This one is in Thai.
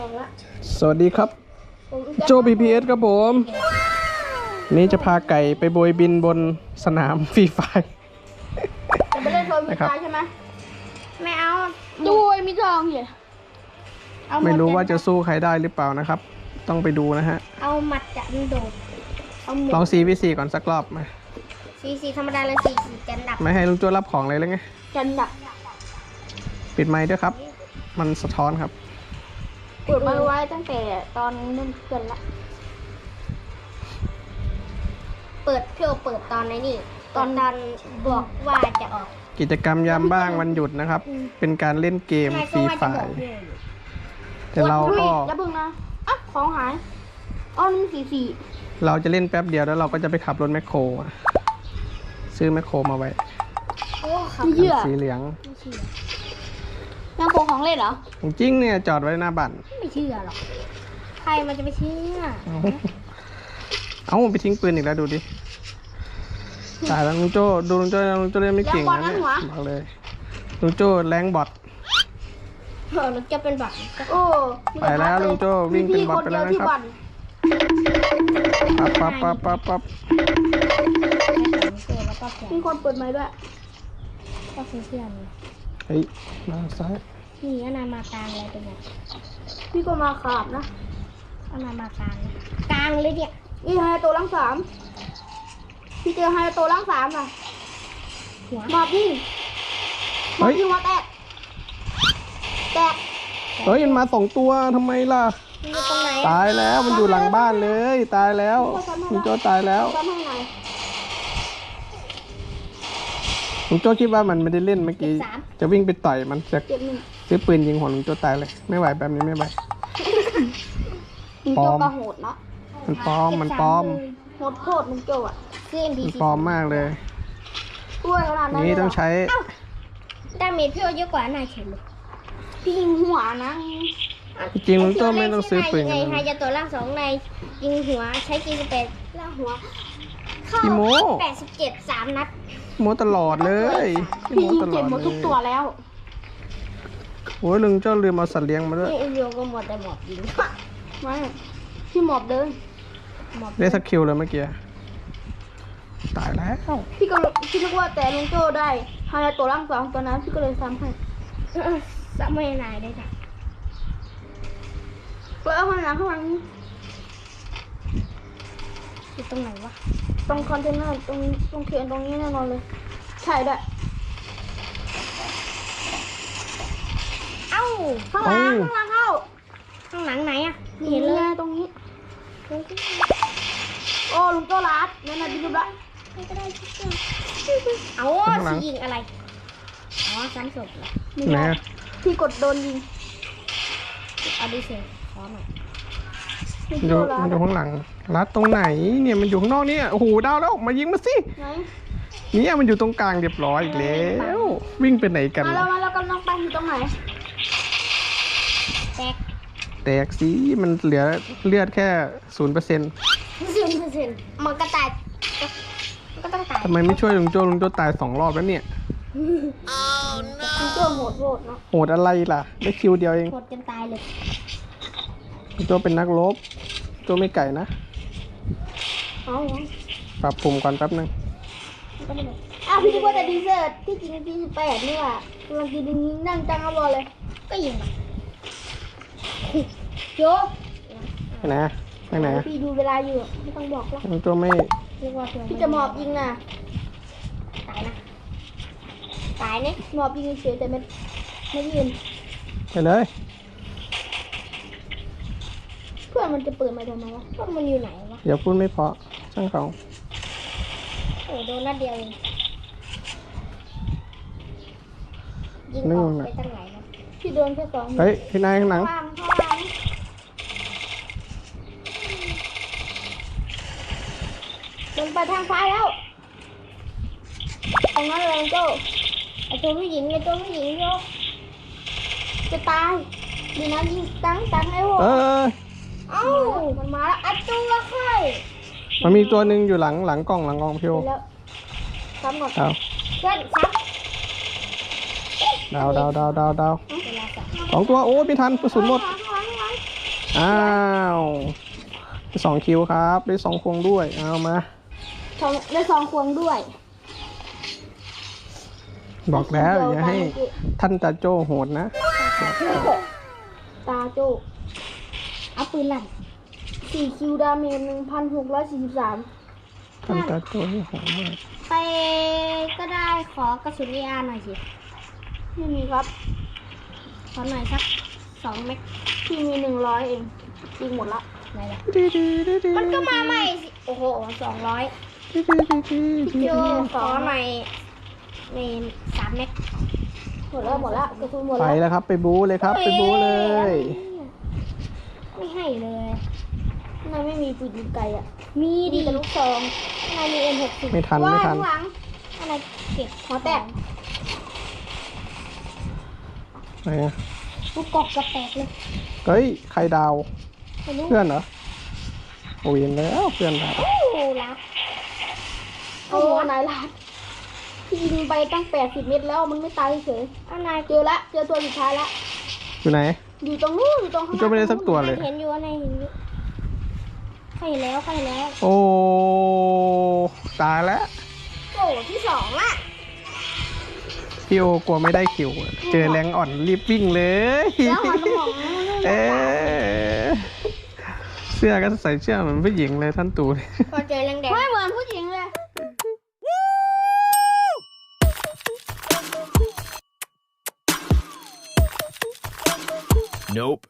สองละสวัสดีครับ ผมโจ BPS ครับผม นี่จะพาไก่ไปโบยบินบนสนามฟรีไฟ จะไปเล่นโซนพินะครับจารใช่ไหมไม่เอาดูไอ้มิทองเหรอเอาหดไม่รู้ว่าจะนสู้ใครได้หรือเปล่านะครับ ต้องไปดูนะฮะ เอาหมัดจันโดดเอาหมลองดซีวิซีก่อนสักรอบไหมสีสีธรรมดาเลยสีสีจันดับไม่ให้ลุงโจรับของเลยเลยไง จันดับปิดไมค์ด้วยครับ มันสะท้อนครับ เปิดมาไว้ตั้งแต่ตอนนั่นเกินละ เปิดเพื่อเปิดตอนไหนนี่ ตอนตอนบอกว่าจะออก กิจกรรมยามบ้างวันหยุดนะครับ เป็นการเล่นเกมฟรีไฟแต่เราก็แล้วเพิ่งนะอะของหายอ๋อนี่สีสีเราจะเล่นแป๊บเดียวแล้วเราก็จะไปขับรถแมคโครอะซื้อแมคโครมาไว้โอ้ขับเชื่อสีเหลืองไม่เชื่อ ยังโคของเล่นเหรอจริงๆเนี่ยจอดไว้หน้าบ้านไม่เชื่อหรอก ใครมันจะไปเชื่อ เอาเอาไปทิ้งปืนอีกแล้วดูดิตายแล้วลุงโจ้ดูลุงโจ้ลุงโจ้เล่นไม่เก่งนะเนี่ยบอกเลยลุงโจ้แรงบอทเออมันจะเป็นบัตรโอ้ไปแล้วลุงโจ้วิ่งเป็นบอทไปแล้วนะครับปั๊บปั๊บปั๊บปั๊บปั๊บมีคนเปิดไม้ด้วยก็เพื่อนเฮ้ยมาซ้ายนี่อานามากลางอะไรเป็นไงพี่ก็มาขาบนะอานามากลางนะกลางเลยเนี่ยนี่ไฮโตล่างสามพี่เจอไฮโตล่างสามอะหมอบยิงหมอบยิงหัวแตกแตกเฮ้ยมันมาสองตัวทำไมล่ะมันอยู่ตรงไหนตายแล้วมันอยู่หลังบ้านเลย ตายแล้วลุงโจ้ตายแล้วทำให้หน่อยลุงโจ้คิดว่ามันไม่ได้เล่นเมื่อกี้สาม จะวิ่งไปต่อยมันจะเจ็บหนึ่งซื้อปืนยิงหัวลุงโจ้ตายเลย ไม่ไหวแบบนี้ไม่ไหว มึงปลโจอม ก็โหดเนาะมันปลอมมันปลอม โหดโคตรมึงโจอะคือ มัน NPC ปลอมมากเลย อ้วยขนาดนั้นนี่ต้องใช้ดาเมจพี่เยอะกว่านายเฉยเลยพี่ยิงหัวนะจริงๆลุงโจ้ไม่ต้องซื้อปืนไงกันไฮนะจะตัวล่างสองในยิงหัวใช้กินเป็ด ล่างหัวเข้าพี่โมแปดสิบเจ็ดสามนัดโมตลอดเลยพี่โมตลอดเลยแล้วโอ้ยลุงโจ้ลืมเอาสัตว์เลี้ยงมาด้วยนี่เอ็นโยก็หมดแต่หมอบยิง ไม่พี่หมอบเดินหมอบได้สักคิวเลยเมื่อกี้ตายแล้ว พี่ก็พี่นึกว่าแต่ลุงโจได้ไฮตัวล่างสองตอนนั้นพี่ก็เลยซ้ำให้ซ้ำไม่นายได้จ้ะเปิดเอาข้างหลังข้างหลัง อยู่ตรงไหนวะ ตรงคอนเทนเนอร์ตรงตรงเขียนตรงนี้แน่นอนเลย ใช่ด้วย เอ้าข้างหลังข้างหลังเข้า ข้างหลังไหนอะนี่เห็นเลยตรงนี้ โอ้ลุงโจรัดนั่นน่ะพี่ดูละเอาข้างหลังสิยิงอะไร อ๋อซ้ำศพเหรอไหนอะพี่กดโดนยิงเอาดิเซลขอหน่อย มันอยู่มันอยู่ข้างหลังรัดตรงไหนเนี่ยมันอยู่ข้างนอกเนี่ยโอ้โหดาวแล้วมายิงมาสิไหนเนี่ยมันอยู่ตรงกลางเรียบร้อยอีกแล้ววิ่งไปไหนกันมาแล้วมาแล้วกำลังไปอยู่ตรงไหนแตกแตกสิมันเหลือเลือดแค่ศูนย์เปอร์เซ็นต์สิบเปอร์เซ็นต์มันก็ตายมันก็ต้องตายทำไมไม่ช่วยลุงโจ้ลุงโจ้ตายสองรอบแล้วเนี่ยลุงโจโหดโหดเนาะโหดอะไรล่ะได้คิวเดียวเองโหดจนตายเลยลุงโจ้เป็นนักรบ โจ้ไม่ไก่นะ เอาเหรอปรับปุ่มก่อนแป๊บนึงอ้าวพี่นึกว่าจะดีเซอร์ที่จริงปีสิบแปดนี่ว่ะกำลังกินอย่างนี้นั่งจังเอาบอลเลย ก็ยิงอะโยไปไหนอะไปไหนอะพี่ดูเวลาอยู่ไม่ต้องบอกหรอกลุงโจ้ไม่พี่จะหมอบยิงนะตายนะตายเนี่ยหมอบยิงเฉยแต่ไม่ไม่ยืนไปเลยเพื่อน มันจะเปิดมาทำไมวะเพื่อนมันอยู่ไหนวะ เดี๋ยวพูดไม่เพราะช่างเขาโอ้โดนนัดเดียวเองยิงออกไปตั้งไหนนะพี่โดนแค่สองเฮ้ยพี่นายข้างหลังข้างข้างมันไปทางซ้ายแล้วตรงนั้นเลยโจ้ไอตัวผู้หญิงไอตัวผู้หญิงโยจะตายดีนะยิงตั้งตั้งไอ้หัวเออ เอ้ามันมาแล้วอัดตัวใครมันมีตัวหนึ่งอยู่หลังหลังกล้องหลังกล้องพี่โอเดี๋ยวแล้วซ้ำก่อนดาวเพื่อนซ้ำดาวดาวดาวดาวดาวเวลาสักสองตัวโอ้ไม่ทันกระสุนหมดข้างหลังข้างหลังอ้าวได้สองคิวครับ ได้สองควงด้วย เอามาสองได้สองควงด้วย บอกแล้วอย่าให้ท่านตาโจ้โหดนะ ตาโจ เอาปืนลั่นสี่คิวดาเมจหนึ่งพันหกร้อยสี่สิบสามท่านตาโจ้นี่โหดมากไปก็ได้ขอกระสุนเออาหน่อยสิไม่มีครับ ขอหน่อยสักสองเม็ดพี่มีหนึ่งร้อยเองยิงหมดละไหนล่ะมันก็มาใหม่สิโอ้โหสองร้อยโยขอหน่อยในสามเม็ดหมดแล้วหมดแล้วกระสุนหมดไปแล้วแล้วครับ ไปบู๊เลยครับ ไปบู๊เลยไม่ให้ เลยทำไมไม่มีปืนยิงไกลอะ มีดีแต่ลูกซองทำไมมีเอ็มหกสิบไม่ทันไม่ทันข้างหลังอะไรเก็บหัวแตกไหนอะลูกกอกกระแตกเลยเฮ้ย ใครดาว ไม่รู้เพื่อนเหรอโอ้ยเห็นแล้วเพื่อนดาวโอ้โหรักโอ้นายรักพี่ยิงไปตั้งแปดสิบเมตรแล้วมันไม่ตายเฉยอันนายเจอละเจอตัวสุดท้ายละอยู่ไหน อยู่ตรงนู้นอยู่ตรงข้างหก็น้าไม่ได้สักตัวเลย เห็นอยู่ในเห็นอยู่ใครแล้วใครแล้วโอ้ตายแล้วโอ้ที่สองละพี่โอกลัวไม่ได้คิวเจอแรงอ่อนรีบวิ่งเลย แล้วหันมองเอ๊ะเสื้อก็ใส่เสื้อเหมือนผู้หญิงเลยท่านตู่พอเจอแรงแดงไม่เหมือนผู้หญิงเลย Nope.